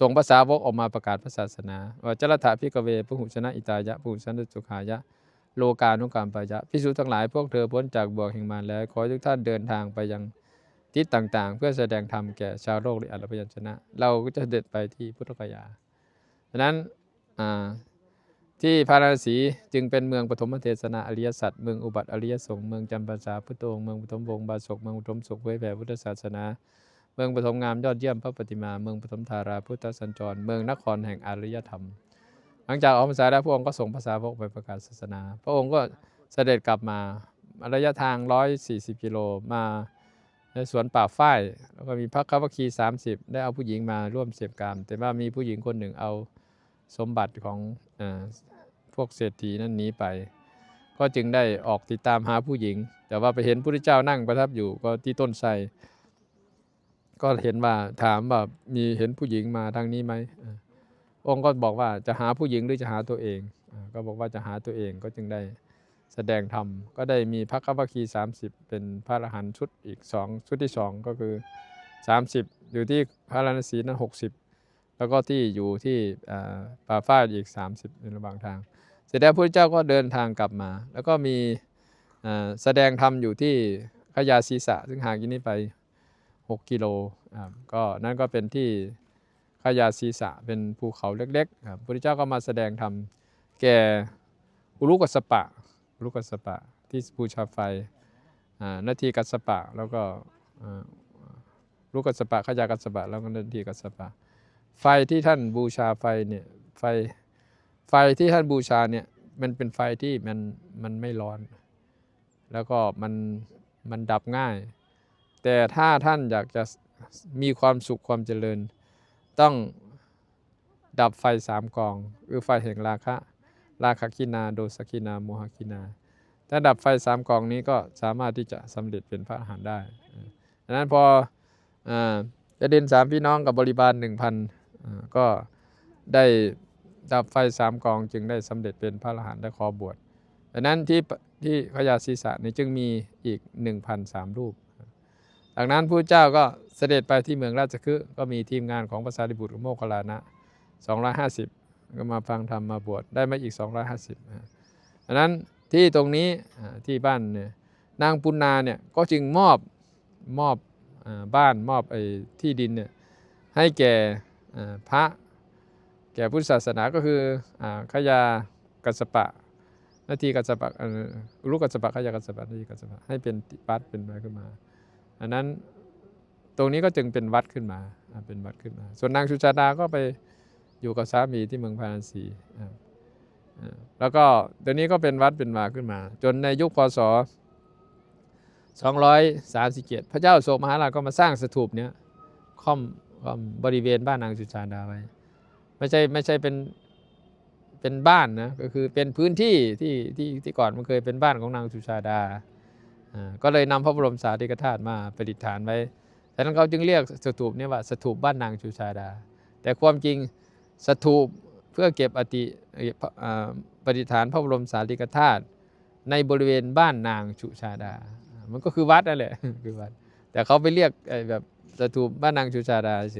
ส่งภาษาวกออกมาประกาศพระศาสนาว่าจรถาพิกเวปุหุชนะอิตายะปุหุชนะสุขายะ โลกานุกรรมปายะพิสูจทั้งหลายพวกเธอพ้นจากบ่วงแห่งมารแล้ว ขอทุกท่านเดินทางไปยังทิศต่างๆ เพื่อแสดงธรรมแก่ชาวโลกและอรพยัญชนะ เราก็จะเด็ดไปที่พุทธกยาดังนั้นที่พาราสีจึงเป็นเมืองปฐมเทศนาอริยสัจเมืองอุบัติอริยสงฆ์เมืองจำปาสาพุทโธองเมืองปฐมวงศ์บาศกเมืองปฐมสุขเผยแผ่พุทธศาสนา เมืองปฐมงามยอดเยี่ยมพระปฏิมา เมืองปฐมธาราพุทธสัญจร เมืองนครแห่งอารยธรรม หลังจากออกพรรษาแล้วพระองค์ก็ส่งภาษาวกไปประกาศศาสนา พระองค์ก็เสด็จกลับมาระยะทาง 140 กิโลมาในสวนป่าฝ้ายแล้วก็มีพระคัมภีร์30 ได้เอาผู้หญิงมาร่วมเสพกามแต่ว่ามีผู้หญิงคนหนึ่งเอาสมบัติของอพวกเศรษฐีนั้นหนีไป ก็จึงได้ออกติดตามหาผู้หญิง แต่ว่าไปเห็นพระพุทธเจ้านั่งประทับอยู่ก็ที่ต้นไทร ก็เห็นว่าถามว่ามีเห็นผู้หญิงมาทางนี้ไหมองค์ก็บอกว่าจะหาผู้หญิงหรือจะหาตัวเอง ก็บอกว่าจะหาตัวเองก็จึงได้แสดงธรรม ก็ได้มีพระคัมภคีร์30เป็นพระอรหันต์ชุดอีก2ชุดที่2ก็คือ30อยู่ที่พระราณสีนั้น60แล้วก็ที่อยู่ที่ป่าฝ้ายอีก30ในระหว่างทาง เสร็จแล้วพระเจ้าก็เดินทางกลับมา แล้วก็มีแสดงธรรมอยู่ที่ขยาศีสะซึ่งห่างจากนี้ไป 6 กิโลอ่าก็นั่นก็เป็นที่ขยาศีสะเป็นภูเขาเล็กๆครับพระพุทธเจ้าก็มาแสดงธรรมแก่อุรุกัสสปะอุรุกัสสปะ ที่บูชาไฟนาทีกัสสปะ แล้วก็อลุกัสสปะขยากัสสปะ แล้วก็นาทีกัสปะ ไฟที่ท่านบูชาไฟเนี่ยไฟไฟที่ท่านบูชาเนี่ยมันเป็นไฟที่มันมันไม่ร้อน แล้วก็มันมันดับง่าย แต่ถ้าท่านอยากจะมีความสุขความเจริญ ต้องดับไฟสามกองคือไฟแห่งราคะ ราคะกินาโดสกินาโมหกินาถ้าดับไฟสามกองนี้ก็สามารถที่จะสำเร็จเป็นพระอรหันต์ได้ดังนั้นพอจะเดินสามพี่น้องกับบริบาลหนึ่งพันก็ได้ดับไฟสามกองจึงได้สำเร็จเป็นพระอรหันต์และขอบวชดังนั้นที่ที่ขยาศีสะนี้จึงมีอีก 1 0 0 3 รูป จากนั้นพระเจ้าก็เสด็จไปที่เมืองราชคฤห์ก็มีทีมงานของภาษาดิบุตรโมคคัลลานะ 250 ก็มาฟังธรรมมาบวชได้มาอีก 250นะดังนั้นที่ตรงนี้ที่บ้านเนี่ยนางปุณนาเนี่ยก็จึงมอบมอบบ้านมอบไอ้ที่ดินเนี่ยให้แก่พระแก่พุทธศาสนาก็คือขยากัสปะนาทีกัสปะลูกกัสปะขยากัสปะนาทีกัสปะให้เป็นวัดเป็นอะไรขึ้นมา อันนั้นตรงนี้ก็จึงเป็นวัดขึ้นมาเป็นวัดขึ้นมา ส่วนนางชุชาดาก็ไปอยู่กับสามีที่เมืองพาราณสีแล้วก็ตัวนี้ก็เป็นวัดเป็นมาขึ้นมา จนในยุคพศ237 พระเจ้าโศกมหาราชก็มาสร้างสถูปเนี้ยค่อมค่อมบริเวณบ้านนางชุชาดาไว้ ไม่ใช่ไม่ใช่เป็นเป็นบ้านนะก็คือเป็นพื้นที่ที่ที่ที่ก่อนมันเคยเป็นบ้านของนางชุชาดา ก็เลยนำพระบรมสารีริกธาตุมาประดิษฐานไว้ฉะนั้นเขาจึงเรียกสถูปนี้ว่าสถูปบ้านนางชูชาดา แต่ความจริงสถูปเพื่อเก็บอติประดิษฐานพระบรมสารีริกธาตุในบริเวณบ้านนางชุชาดา มันก็คือวัดนั่นแหละคือวัด แต่เขาไปเรียกแบบสถูปบ้านนางชูชาดาเฉ